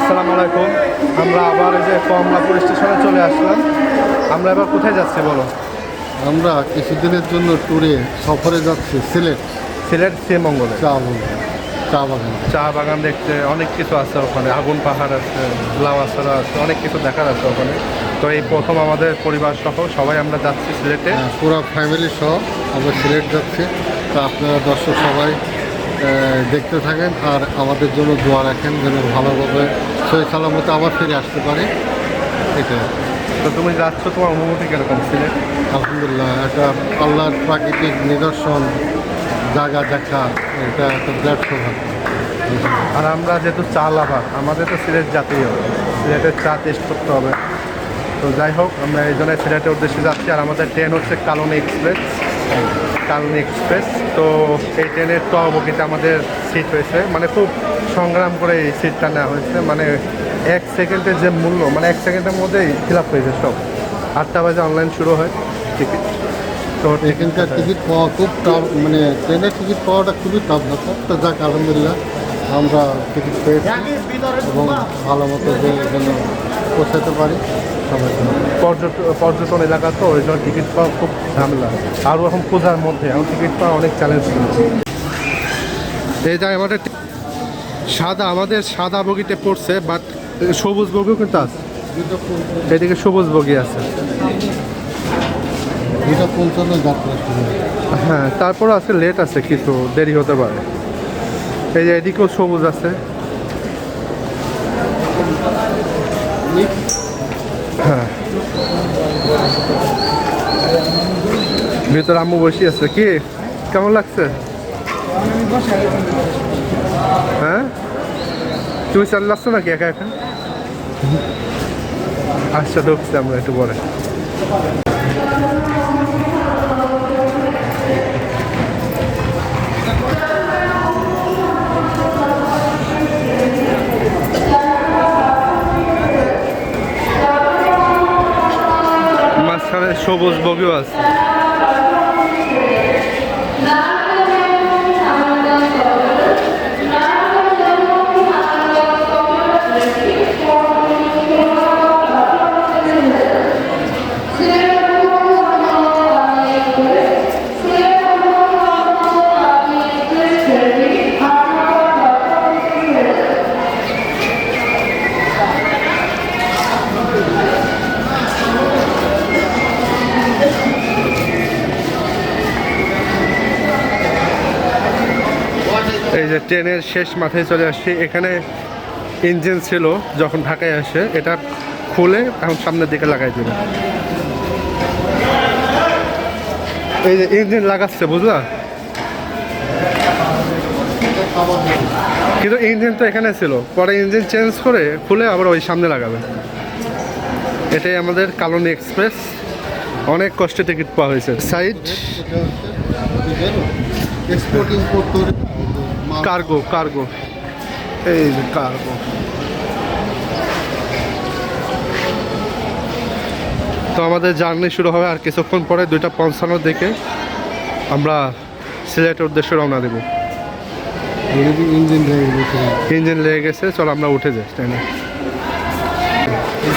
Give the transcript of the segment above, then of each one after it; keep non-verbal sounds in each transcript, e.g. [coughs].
আসসালামু আলাইকুম। আমরা আবার এই যে কমলাপুর স্টেশনে চলে আসলাম। আমরা এবার কোথায় যাচ্ছি বলো? আমরা কিছুদিনের জন্য ট্যুরে সফরে যাচ্ছি সিলেট। সিলেট শ্রীমঙ্গলে। চা বাগান চা বাগান। চা বাগান দেখতে অনেক কিছু আছে ওখানে। আগুন পাহাড় আছে লাওয়াছড়া আছে অনেক কিছু দেখার আছে ওখানে। তো এই প্রথম আমাদের পরিবার সহ সবাই আমরা যাচ্ছি সিলেটে। হ্যাঁ, পুরো ফ্যামিলি সহ আমরা সিলেট যাচ্ছি। তা আপনারা দর্শক সবাই দেখতে থাকেন আর আমাদের জন্য দোয়া রাখেন যেন ভালোভাবে সই সালামতে আবার ফিরে আসতে পারে। এটা তো তুমি যাচ্ছ তোমার অনুভূতি কীরকম সিলেট আলহামদুলিল্লাহ একটা আল্লাহর প্রাকৃতিক নিদর্শন জায়গা দেখা এটা একটা বিরাট সৌভাগ্য। আর আমরা যেহেতু চা লাভার আমাদের তো সিলেট জাতীয় সিলেটের চা টেস্ট করতে হবে। তো যাই হোক আমরা এই জন্য সিলেটের উদ্দেশ্যে যাচ্ছি আর আমাদের ট্রেন হচ্ছে কালনী এক্সপ্রেস কালনী এক্সপ্রেস। তো এই ট্রেনের টবকিতে আমাদের সিট হয়েছে। মানে খুব সংগ্রাম করে এই সিটটা নেওয়া হয়েছে। মানে এক সেকেন্ডের যে মূল্য মানে এক সেকেন্ডের মধ্যেই ফিল আপ হয়েছে সব। আটটা বাজে অনলাইন শুরু হয় টিকিট তো এখানকার টিকিট পাওয়া খুব টাফ মানে ট্রেনের টিকিট পাওয়াটা খুবই টাফ ব্যাপার। তো যাক আলহামদুলিল্লাহ আমরা টিকিট পেয়েছি এবং ভালো মতো যে যেন পৌঁছাতে পারি। পর্যটন পর্যটন এলাকা তো ওই জন্য টিকিট পাওয়া খুব ঝামেলা। আরও এখন পূজার মধ্যে এখন টিকিট পাওয়া অনেক চ্যালেঞ্জ এই যায় আমাদের সাদা আমাদের সাদা বগিতে পড়ছে বাট সবুজ বগিও কিন্তু আছে। এদিকে সবুজ বগি আছে। এটা পৌঁছানো যাত্রা হ্যাঁ তারপরও আজকে লেট আছে কিছু দেরি হতে পারে। এই যে এদিকেও সবুজ আছে। [coughs] ভিতরে আম্মু বসে আছে। কি? কেমন লাগছে? হ্যাঁ? তুমি চালাচ্ছ নাকি একা একা? আচ্ছা ঢুকছি আমরা একটু পরে। মাঝখানে সবুজ বগিও আছে এই যে ট্রেনের শেষ মাথায় চলে আসছি এখানে ইঞ্জিন ছিল যখন ঢাকায় আসে। এটা খুলে এখন সামনের দিকে লাগাই দিল এই যে ইঞ্জিন লাগাচ্ছে, বুঝলা? কিন্তু ইঞ্জিন তো এখানে ছিল। পরে ইঞ্জিন চেঞ্জ করে খুলে আবার ওই সামনে লাগাবে। এটাই আমাদের কালনী এক্সপ্রেস। অনেক কষ্টে টিকিট পাওয়া হয়েছে। সাইড। Cargo cargo. এই যে কার্গো। তো আমাদের জার্নি শুরু হবে আর কিছুক্ষণ পরে দুইটা পঞ্চান্ন দিকে আমরা সিলেটের উদ্দেশ্যে রওনা দেব। ইঞ্জিন ইঞ্জিন লেগে গেছে চলো আমরা উঠে যাই ট্রেনে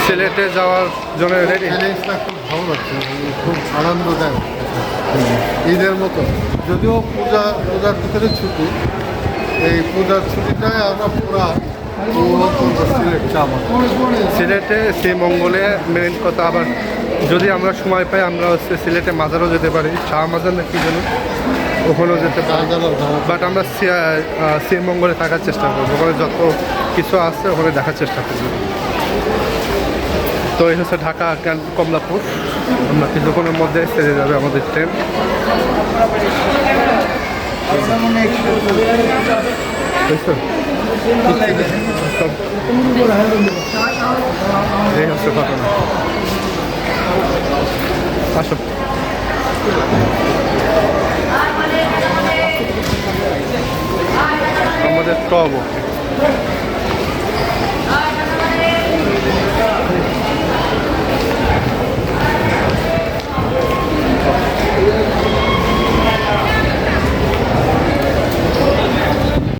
সিলেটে যাওয়ার জন্য রেডি খুব ভালো লাগছে খুব আনন্দদায়ক। ঈদের মতো। যদিও পূজা পূজার ভিতরে ছুটি এই পূজার ছুটিটায় আমরা পুরা সিলেট শ্রীমঙ্গলে মেন কথা আবার যদি আমরা সময় পাই আমরা হচ্ছে সিলেটে মাজারও যেতে পারি। শাহ মাজার না কি যেন? ওখানেও যেতে পারি। বাট আমরা শ্রীমঙ্গলে থাকার চেষ্টা করব। ওখানে যত কিছু আছে ওখানে দেখার চেষ্টা করব। তো এই হচ্ছে ঢাকা কমলাপুর। আমরা কিছুক্ষণের মধ্যে সেরে যাবে আমাদের ট্রেন? এই হচ্ছে ঘটনা আসো আমাদের টব